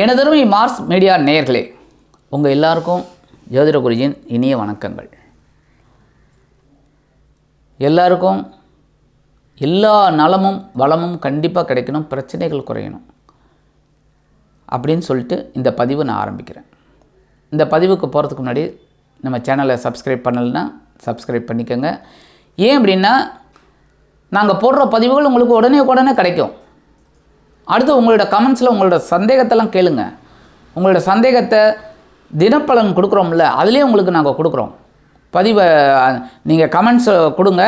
எனதருமை Mars media நேயர்களே உங்கள் எல்லாருக்கும் ஜோதிட குருஜின் இனிய வணக்கங்கள். எல்லாருக்கும் எல்லா நலமும் வளமும் கண்டிப்பாக கிடைக்கணும் பிரச்சனைகள் குறையணும் அப்படின்னு சொல்லிட்டு இந்த பதிவு நான் ஆரம்பிக்கிறேன். இந்த பதிவுக்கு போகிறதுக்கு முன்னாடி நம்ம சேனலை சப்ஸ்கிரைப் பண்ணலைன்னா சப்ஸ்கிரைப் பண்ணிக்கோங்க. ஏன் அப்படின்னா நாங்கள் போடுற பதிவுகள் உங்களுக்கு உடனே உடனே கிடைக்கும். அடுத்து உங்களோட கமெண்ட்ஸில் உங்களோட சந்தேகத்தெல்லாம் கேளுங்க. உங்களோட சந்தேகத்தை தினப்பலன் கொடுக்குறோம்ல அதுலேயே உங்களுக்கு நாங்கள் கொடுக்குறோம். பதிவை நீங்கள் கமெண்ட்ஸ் கொடுங்க.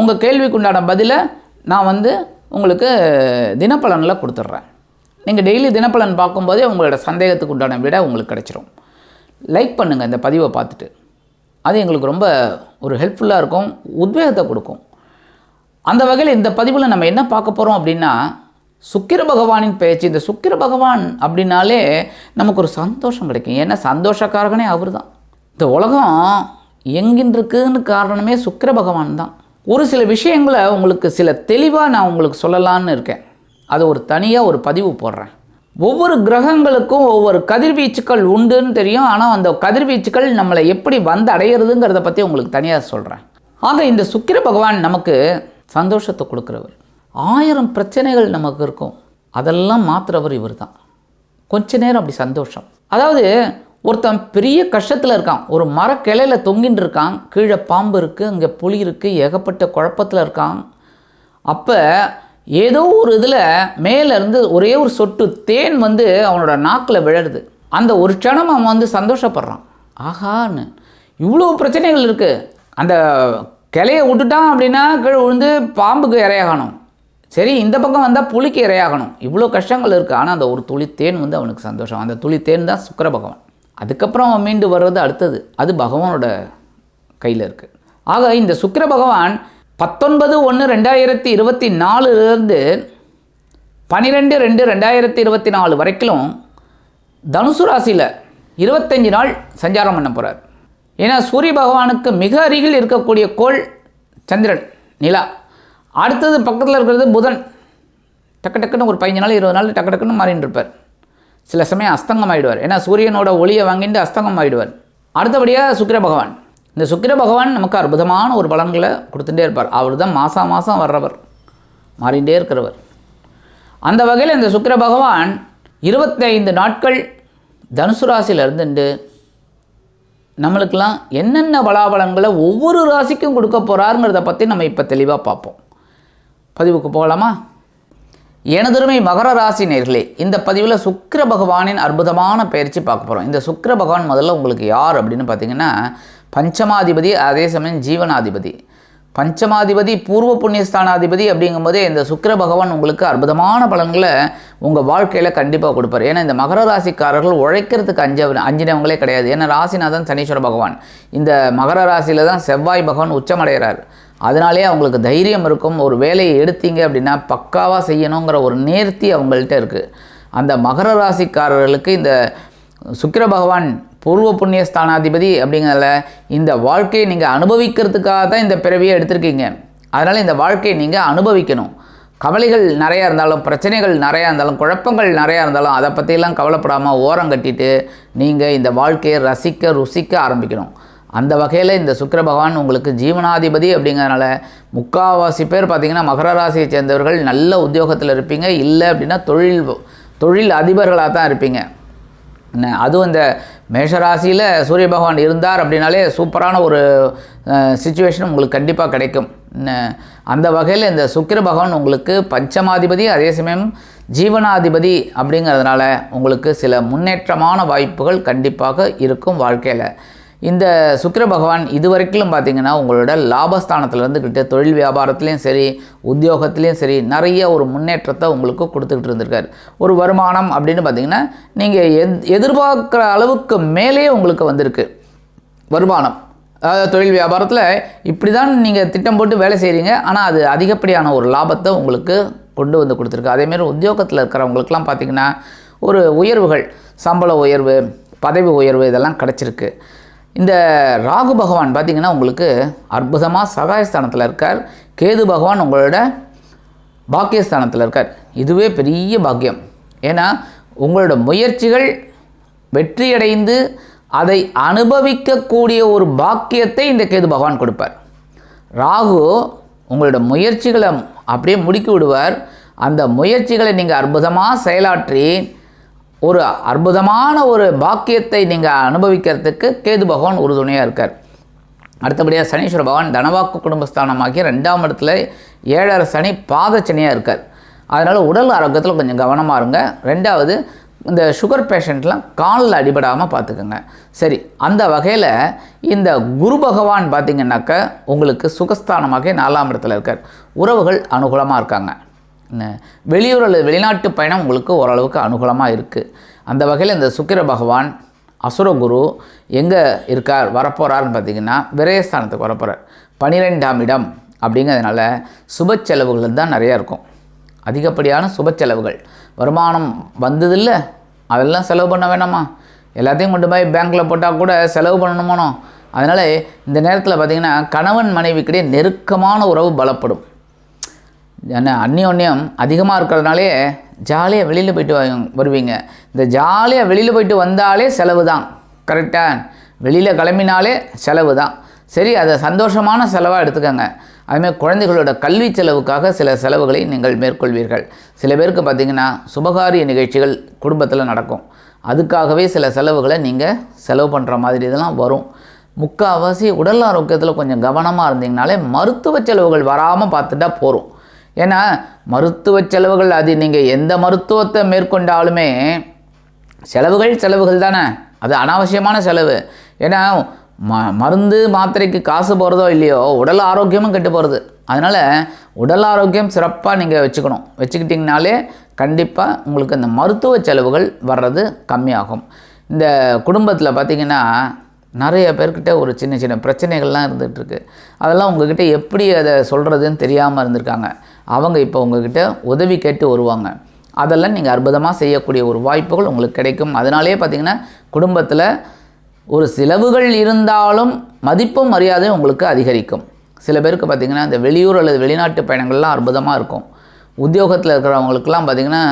உங்கள் கேள்விக்குண்டான பதிலை நான் வந்து உங்களுக்கு தினப்பலனில் கொடுத்துட்றேன். நீங்கள் டெய்லி தினப்பலன் பார்க்கும்போதே உங்களோட சந்தேகத்துக்கு உண்டான விட உங்களுக்கு கிடச்சிரும். லைக் பண்ணுங்கள் இந்த பதிவை பார்த்துட்டு. அது எங்களுக்கு ரொம்ப ஒரு ஹெல்ப்ஃபுல்லாக இருக்கும் உத்வேகத்தை கொடுக்கும். அந்த வகையில் இந்த பதிவில் நம்ம என்ன பார்க்க போகிறோம் அப்படின்னா சுக்கிர பகவானின் பேச்சு இந்த சுக்கிர பகவான் அப்படின்னாலே நமக்கு ஒரு சந்தோஷம் கிடைக்கும். ஏன்னா சந்தோஷக்காரகனே அவர் தான் இந்த உலகம் எங்கின்றிருக்குன்னு காரணமே சுக்கிர பகவான் தான். ஒரு சில விஷயங்களை உங்களுக்கு சில தெளிவாக நான் உங்களுக்கு சொல்லலான்னு இருக்கேன். அது ஒரு தனியாக ஒரு பதிவு போடுறேன். ஒவ்வொரு கிரகங்களுக்கும் ஒவ்வொரு கதிர்வீச்சுக்கள் உண்டுன்னு தெரியும். ஆனால் அந்த கதிர்வீச்சுக்கள் நம்மளை எப்படி வந்து அடையிறதுங்கிறத பற்றி உங்களுக்கு தனியாக சொல்கிறேன் ஆக இந்த சுக்கிர பகவான் நமக்கு சந்தோஷத்தை கொடுக்குறவர். ஆயிரம் பிரச்சனைகள் நமக்கு இருக்கும். அதெல்லாம் மாற்றுறவர் இவர் தான் கொஞ்ச நேரம் அப்படி சந்தோஷம். அதாவது ஒருத்தன் பெரிய கஷ்டத்தில் இருக்கான். ஒரு மரக்கிளையில் தொங்கின்னு இருக்கான். கீழே பாம்பு இருக்குது அங்கே புளி இருக்குது ஏகப்பட்ட குழப்பத்தில் இருக்கான். அப்போ ஏதோ ஒரு இதில் மேலேருந்து ஒரே ஒரு சொட்டு தேன் வந்து அவனோட நாக்கில் விழருது. அந்த ஒரு க்ஷணம் அவன் வந்து சந்தோஷப்படுறான். ஆஹான்னு. இவ்வளோ பிரச்சனைகள் இருக்குது அந்த கிளைய விட்டுட்டான் அப்படின்னா கீழே விழுந்து பாம்புக்கு இரையாகணும். சரி இந்த பக்கம் வந்தால் புலிக்கு இரையாகணும். இவ்வளோ கஷ்டங்கள் இருக்குது ஆனால் அந்த ஒரு துளி தேன் வந்து அவனுக்கு சந்தோஷம். அந்த துளி தேன் தான் சுக்கிர பகவான். அதுக்கப்புறம் அவன் மீண்டு வர்றது அடுத்தது. அது பகவானோட கையில் இருக்குது ஆக இந்த சுக்கிர பகவான் பத்தொன்பது ஒன்று ரெண்டாயிரத்தி இருபத்தி நாலுலேருந்து பன்னிரெண்டு ரெண்டு ரெண்டாயிரத்தி இருபத்தி நாலு வரைக்கும் தனுசு ராசியில் இருபத்தஞ்சி நாள் சஞ்சாரம் பண்ண போகிறார் ஏன்னா சூரிய பகவானுக்கு மிக அருகில் இருக்கக்கூடிய கோள் சந்திரன் நிலா. அடுத்தது பக்கத்தில் இருக்கிறது புதன். டக்கு டக்குன்னு ஒரு பதினஞ்சு நாள் இருபது நாள் டக்கு டக்குன்னு மாறின்னு இருப்பார். சில சமயம் அஸ்தங்கம் ஆகிடுவார் ஏன்னா சூரியனோட ஒளியை வாங்கிட்டு அஸ்தங்கம் ஆகிடுவார் அடுத்தபடியாக சுக்கிர பகவான். இந்த சுக்கிர பகவான் நமக்கு அற்புதமான ஒரு பலன்களை கொடுத்துட்டே இருப்பார். அவர் தான் மாதம் மாதம் வர்றவர். மாறிண்டே இருக்கிறவர். அந்த வகையில் இந்த சுக்கிர பகவான் இருபத்தைந்து நாட்கள் தனுசு ராசியில் இருந்துட்டு நம்மளுக்கெல்லாம் என்னென்ன பலாபலங்களை ஒவ்வொரு ராசிக்கும் கொடுக்க போகிறாருங்கிறத பற்றி நம்ம இப்போ தெளிவாக பார்ப்போம். பதிவுக்கு போகலாமா? எனதுரிமை மகர ராசி நேர்களே இந்த பதிவில் சுக்கிர பகவானின் அற்புதமான பயிற்சி பார்க்க போகிறோம் இந்த சுக்கர பகவான் முதல்ல உங்களுக்கு யார் அப்படின்னு பார்த்தீங்கன்னா பஞ்சமாதிபதி அதே சமயம் ஜீவனாதிபதி. பஞ்சமாதிபதி பூர்வ புண்ணியஸ்தானாதிபதி அப்படிங்கும்போதே இந்த சுக்கிர பகவான் உங்களுக்கு அற்புதமான பலன்களை உங்கள் வாழ்க்கையில் கண்டிப்பாக கொடுப்பார். ஏன்னா இந்த மகர ராசிக்காரர்கள் உழைக்கிறதுக்கு அஞ்ச அஞ்சினவங்களே கிடையாது. ஏன்னா ராசிநாதன் சனீஸ்வர பகவான். இந்த மகர ராசியில் தான் செவ்வாய் பகவான் உச்சமடைகிறார். அதனாலே அவங்களுக்கு தைரியம் இருக்கும் ஒரு வேலையை எடுத்தீங்க அப்படின்னா பக்காவாக செய்யணுங்கிற ஒரு நேர்த்தி அவங்கள்ட்ட இருக்குது அந்த மகர ராசிக்காரர்களுக்கு இந்த சுக்கிர பகவான் பூர்வ புண்ணிய ஸ்தானாதிபதி அப்படிங்கிறதுல இந்த வாழ்க்கையை நீங்கள் அனுபவிக்கிறதுக்காக தான் இந்த பிறவியை எடுத்திருக்கீங்க. அதனால் இந்த வாழ்க்கையை நீங்கள் அனுபவிக்கணும். கவலைகள் நிறையா இருந்தாலும் பிரச்சனைகள் நிறையா இருந்தாலும் குழப்பங்கள் நிறையா இருந்தாலும் அதை பற்றியெல்லாம் கவலைப்படாமல் ஓரம் கட்டிட்டு நீங்கள் இந்த வாழ்க்கையை ரசிக்க ருசிக்க ஆரம்பிக்கணும். அந்த வகையில் இந்த சுக்கர பகவான் உங்களுக்கு ஜீவனாதிபதி அப்படிங்கிறனால முக்கால்வாசி பேர் பார்த்திங்கன்னா மகர ராசியை சேர்ந்தவர்கள் நல்ல உத்தியோகத்தில் இருப்பீங்க. இல்லை அப்படின்னா தொழில் தொழில் அதிபர்களாக தான் இருப்பீங்க. அதுவும் இந்த மேஷராசியில் சூரிய பகவான் இருந்தார் அப்படின்னாலே சூப்பரான ஒரு சுச்சுவேஷன் உங்களுக்கு கண்டிப்பாக கிடைக்கும். அந்த வகையில் இந்த சுக்கிர பகவான் உங்களுக்கு பஞ்சமாதிபதி அதே சமயம் ஜீவனாதிபதி அப்படிங்கிறதுனால உங்களுக்கு சில முன்னேற்றமான வாய்ப்புகள் கண்டிப்பாக இருக்கும் வாழ்க்கையில். இந்த சுக்கிர பகவான் இதுவரைக்கும் பார்த்தீங்கன்னா உங்களோட லாபஸ்தானத்தில் இருந்துக்கிட்டு தொழில் வியாபாரத்துலேயும் சரி உத்தியோகத்துலேயும் சரி நிறைய ஒரு முன்னேற்றத்தை உங்களுக்கு கொடுத்துக்கிட்டு இருந்திருக்கார். ஒரு வருமானம் அப்படின்னு பார்த்தீங்கன்னா நீங்கள் எத் எதிர்பார்க்குற அளவுக்கு மேலேயே உங்களுக்கு வந்திருக்கு. வருமானம். அதாவது தொழில் வியாபாரத்தில் இப்படி தான் நீங்கள் திட்டம் போட்டு வேலை செய்கிறீங்க ஆனால் அது அதிகப்படியான ஒரு லாபத்தை உங்களுக்கு கொண்டு வந்து கொடுத்துருக்கு. அதேமாரி உத்தியோகத்தில் இருக்கிறவங்களுக்கெல்லாம் பார்த்திங்கன்னா ஒரு உயர்வுகள் சம்பள உயர்வு பதவி உயர்வு இதெல்லாம் கிடச்சிருக்கு. இந்த ராகு பகவான் பார்த்திங்கன்னா உங்களுக்கு அற்புதமாக சகாயஸ்தானத்தில் இருக்கார். கேது பகவான் உங்களோட பாக்கியஸ்தானத்தில் இருக்கார். இதுவே பெரிய பாக்கியம். ஏன்னா உங்களோட முயற்சிகள் வெற்றியடைந்து அதை அனுபவிக்கக்கூடிய ஒரு பாக்கியத்தை இந்த கேது பகவான் கொடுப்பார். ராகு உங்களோட முயற்சிகளை அப்படியே முடுக்கி விடுவார். அந்த முயற்சிகளை நீங்கள் அற்புதமாக செயலாற்றி ஒரு அற்புதமான ஒரு பாக்கியத்தை நீங்கள் அனுபவிக்கிறதுக்கு கேது பகவான் உறுதுணையாக இருக்கார். அடுத்தபடியாக சனீஸ்வர பகவான் தனவாக்கு குடும்பஸ்தானமாகிய ரெண்டாம் இடத்துல ஏழரை சனி பாதச்சனியாக இருக்கார். அதனால் உடல் ஆரோக்கியத்தில் கொஞ்சம் கவனமாக இருங்க. ரெண்டாவது இந்த சுகர் பேஷண்ட்லாம் காலில் அடிபடாமல் பார்த்துக்கோங்க சரி அந்த வகையில் இந்த குரு பகவான் பார்த்திங்கன்னாக்க உங்களுக்கு சுகஸ்தானமாக நாலாம் இடத்துல இருக்கார். உறவுகள் அனுகூலமாக இருக்காங்க. வெளியூர் அல்லது வெளிநாட்டு பயணம் உங்களுக்கு ஓரளவுக்கு அனுகூலமாக இருக்குது அந்த வகையில் இந்த சுக்கிர பகவான் அசுரகுரு எங்கே இருக்கார் வரப்போகிறார்னு பார்த்தீங்கன்னா விரயஸ்தானத்துக்கு வரப்போகிறார் பனிரெண்டாம் இடம் அப்படிங்கிறதுனால சுப செலவுகள் தான் நிறையா இருக்கும். அதிகப்படியான சுப செலவுகள். வருமானம் வந்ததில்ல அதெல்லாம் செலவு பண்ண வேணாமா? எல்லாத்தையும் கொண்டு போய் பேங்க்கில் போட்டால் கூட செலவு பண்ணணுமானோ? அதனால் இந்த நேரத்தில் பார்த்திங்கன்னா கணவன் மனைவிக்கிடையே நெருக்கமான உறவு பலப்படும். ஏன்னா அந்நியோன்யம் அதிகமாக இருக்கிறதுனாலே ஜாலியாக வெளியில் போயிட்டு வருவீங்க. இந்த ஜாலியாக வெளியில் போயிட்டு வந்தாலே செலவு தான் கரெக்டாக வெளியில் கிளம்பினாலே செலவு தான் சரி அதை சந்தோஷமான செலவாக எடுத்துக்கோங்க. அதுமாதிரி குழந்தைகளோட கல்வி செலவுக்காக சில செலவுகளை நீங்கள் மேற்கொள்வீர்கள். சில பேருக்கு பார்த்திங்கன்னா சுபகாரிய நிகழ்ச்சிகள் குடும்பத்தில் நடக்கும். அதுக்காகவே சில செலவுகளை நீங்கள் செலவு பண்ணுற மாதிரி இதெல்லாம் வரும். முக்கால்வாசி உடல் ஆரோக்கியத்தில் கொஞ்சம் கவனமாக இருந்தீங்கனாலே மருத்துவ செலவுகள் வராமல் பார்த்துட்டா போகிறோம் ஏன்னா மருத்துவ செலவுகள் அது நீங்கள் எந்த மருத்துவத்தை மேற்கொண்டாலுமே செலவுகள் செலவுகள் தானே. அது அனாவசியமான செலவு. ஏன்னா ம மருந்து மாத்திரைக்கு காசு போகிறதோ இல்லையோ உடல் ஆரோக்கியமும் கெட்டு போகிறது அதனால் உடல் ஆரோக்கியம் சிறப்பாக நீங்கள் வச்சுக்கணும். வச்சுக்கிட்டிங்கனாலே கண்டிப்பாக உங்களுக்கு இந்த மருத்துவ செலவுகள் வர்றது கம்மியாகும். இந்த குடும்பத்தில் பார்த்திங்கன்னா நிறைய பேர்கிட்ட ஒரு சின்ன சின்ன பிரச்சனைகள்லாம் இருந்துகிட்ருக்கு அதெல்லாம் உங்ககிட்ட எப்படி அதை சொல்கிறதுன்னு தெரியாமல் இருந்திருக்காங்க. அவங்க இப்போ உங்ககிட்ட உதவி கேட்டு வருவாங்க. அதெல்லாம் நீங்கள் அற்புதமாக செய்யக்கூடிய ஒரு வாய்ப்புகள் உங்களுக்கு கிடைக்கும். அதனாலே பார்த்தீங்கன்னா குடும்பத்தில் ஒரு செலவுகள் இருந்தாலும் மதிப்பும் மரியாதையும் உங்களுக்கு அதிகரிக்கும். சில பேருக்கு பார்த்திங்கன்னா இந்த வெளியூர் அல்லது வெளிநாட்டு பயணங்கள்லாம் அற்புதமாக இருக்கும். உத்தியோகத்தில் இருக்கிறவங்களுக்குலாம் பார்த்திங்கன்னா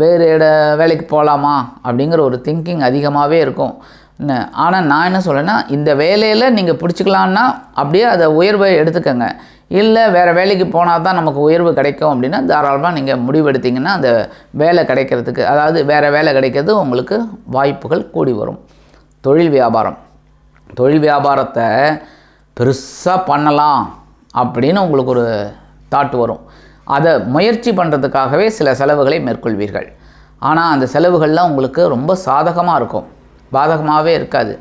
வேறு இட வேலைக்கு போகலாமா அப்படிங்கிற ஒரு திங்கிங் அதிகமாகவே இருக்கும். என்ன? ஆனால் நான் என்ன சொல்லேன்னா இந்த வேலையில் நீங்கள் பிடிச்சிக்கலான்னா அப்படியே அதை உயர்வை எடுத்துக்கோங்க. இல்லை வேறு வேலைக்கு போனால் தான் நமக்கு உயர்வு கிடைக்கும் அப்படின்னா தாராளமாக நீங்கள் முடிவெடுத்தீங்கன்னா அந்த வேலை கிடைக்கிறதுக்கு அதாவது வேறு வேலை கிடைக்கிறது உங்களுக்கு வாய்ப்புகள் கூடி வரும். தொழில் வியாபாரம். தொழில் வியாபாரத்தை பெருசாக பண்ணலாம் அப்படின்னு உங்களுக்கு ஒரு தாட் வரும். அதை முயற்சி பண்ணுறதுக்காகவே சில செலவுகளை மேற்கொள்வீர்கள். ஆனால் அந்த செலவுகள்லாம் உங்களுக்கு ரொம்ப சாதகமாக இருக்கும். பாதகமாகவே இருக்காது.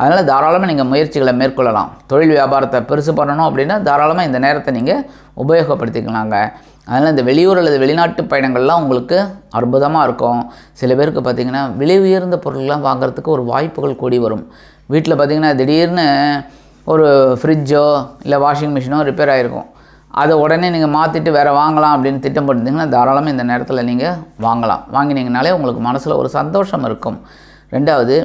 அதனால் தாராளமாக நீங்கள் முயற்சிகளை மேற்கொள்ளலாம். தொழில் வியாபாரத்தை பெருசு பண்ணணும் அப்படின்னா தாராளமாக இந்த நேரத்தை நீங்கள் உபயோகப்படுத்திக்கலாங்க. அதனால் இந்த வெளியூர் அல்லது வெளிநாட்டு பயணங்கள்லாம் உங்களுக்கு அற்புதமாக இருக்கும். சில பேருக்கு பார்த்திங்கன்னா விலை உயர்ந்த பொருள்லாம் வாங்குறதுக்கு ஒரு வாய்ப்புகள் கூடி வரும். வீட்டில் பார்த்திங்கன்னா திடீர்னு ஒரு ஃப்ரிட்ஜோ இல்லை வாஷிங் மிஷினோ ரிப்பேர் ஆகிருக்கும் அதை உடனே நீங்கள் மாற்றிட்டு வேறு வாங்கலாம் அப்படின்னு திட்டம் போட்டிருந்தீங்கன்னா தாராளமாக இந்த நேரத்தில் நீங்கள் வாங்கலாம். வாங்கினீங்கனாலே உங்களுக்கு மனசில் ஒரு சந்தோஷம் இருக்கும். ரெண்டாவது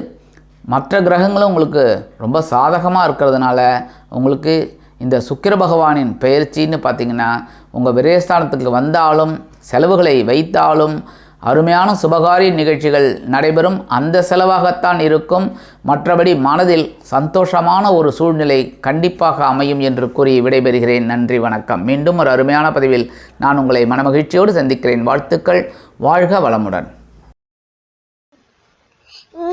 மற்ற கிரகங்களும் உங்களுக்கு ரொம்ப சாதகமாக இருக்கிறதுனால உங்களுக்கு இந்த சுக்கிர பகவானின் பெயர்ச்சின்னு பார்த்தீங்கன்னா உங்கள் விரயஸ்தானத்துக்கு வந்தாலும் செலவுகளை வைத்தாலும் அருமையான சுபகாரிய நிகழ்ச்சிகள் நடைபெறும். அந்த செலவாகத்தான் இருக்கும். மற்றபடி மனதில் சந்தோஷமான ஒரு சூழ்நிலை கண்டிப்பாக அமையும் என்று கூறி விடைபெறுகிறேன். நன்றி வணக்கம். மீண்டும் ஒரு அருமையான பதிவில் நான் உங்களை மனமகிழ்ச்சியோடு சந்திக்கிறேன். வாழ்த்துக்கள். வாழ்க வளமுடன்.